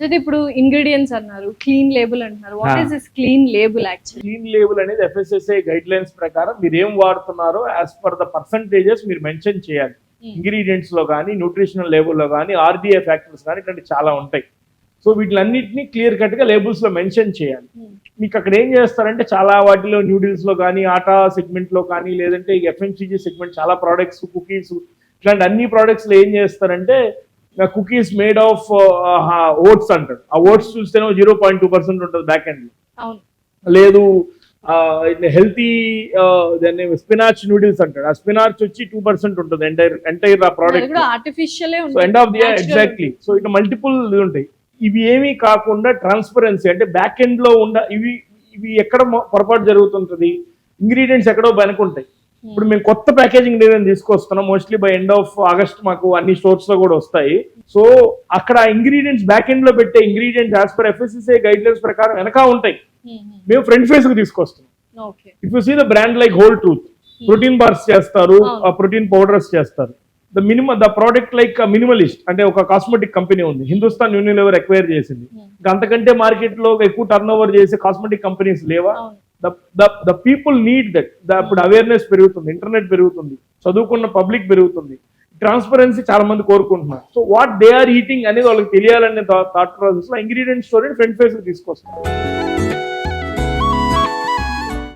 అయితే ఇప్పుడు ఇంగ్రీడియంట్స్ అన్నారు క్లీన్ లేబుల్ అంటున్నారు. What. Is this clean label actually clean label అనేది ఎఫ్ఎస్ఎస్ఐ గైడ్ లైన్స్ ప్రకారం మీరు ఏం వాడుతున్నారో యాజ్ పర్ ద పర్సంటేజెస్ మీరు మెన్షన్ చేయాలి. ఇంగ్రీడియంట్స్లో కానీ న్యూట్రిషనల్ లేబుల్లో కానీ ఆర్డిఏ ఫ్యాక్టర్స్ కానీ ఇట్లాంటి చాలా ఉంటాయి. సో వీటిలన్నింటినీ క్లియర్ కట్గా లేబుల్స్లో మెన్షన్ చేయాలి. మీకు అక్కడ ఏం చేస్తారంటే చాలా వాటిలో నూడిల్స్లో కానీ ఆటా సెగ్మెంట్లో కానీ లేదంటే ఎఫ్ఎంసీజీ సెగ్మెంట్ చాలా ప్రోడక్ట్స్ కుకీస్ ఇట్లాంటి అన్ని ప్రోడక్ట్స్లో ఏం చేస్తారంటే కుకీస్ మేడ్ ఆఫ్ ఓట్స్ అంటారు. ఆ ఓట్స్ చూస్తేనే జీరో పాయింట్ టూ పర్సెంట్ ఉంటుంది బ్యాక్ ఎండ్ అవును. లేదు హెల్తీ దాన్ని స్పినాచ్ నూడిల్స్ అంటాడు ఆ స్పినాచ్ వచ్చి టూ పర్సెంట్ ఉంటుంది ఎంటైర్ ఎంటైర్ ఆ product ఆర్టిఫిషియలే end of the exactly so ఇట్లా మల్టిపుల్ ఉంటాయి. ఇవి ఏమీ కాకుండా ట్రాన్స్పరెన్సీ అంటే బ్యాక్ ఎండ్లో ఉండ ఇవి ఇవి ఎక్కడ పొరపాటు జరుగుతుంటది? ఇంగ్రీడియంట్స్ ఎక్కడో వెనుకుంటాయి. ఇప్పుడు మేము కొత్త ప్యాకేజింగ్ ఏదైనా తీసుకొస్తున్నాం. Mostly by end of August మాకు అన్ని స్టోర్స్లో కూడా వస్తాయి. సో అక్కడ ఇంగ్రీడియంట్స్ బ్యాక్ ఎండ్లో పెట్టే ingredients as per FSSAI guidelines ప్రకారం వెనక ఉంటాయి. మేము. ఫ్రంట్ ఫేస్కి తీసుకొస్తున్నాం. If you see the brand like whole truth protein bars చేస్తారు. ప్రోటీన్ పౌడర్స్ చేస్తారు. The minimum the product like minimalist అంటే ఒక కాస్మెటిక్ కంపెనీ ఉంది. హిందుస్థాన్ యూనిలివర్ ఎక్వైర్ చేసింది. అంతకంటే మార్కెట్లో ఎక్కువ టర్న్ ఓవర్ చేసే కాస్మెటిక్ కంపెనీస్ లేవా? The the people need that ఇప్పుడు అవేర్నెస్ పెరుగుతుంది ఇంటర్నెట్ పెరుగుతుంది చదువుకున్న పబ్లిక్ పెరుగుతుంది. ట్రాన్స్పరెన్సీ చాలా మంది కోరుకుంటున్నారు. So what they are eating అనేది వాళ్ళకి తెలియాలనే థాట్ ప్రాసెస్లో ఇంగ్రీడియంట్ స్టోరీ ఫ్రంట్ ఫేస్ తీసుకొస్తారు.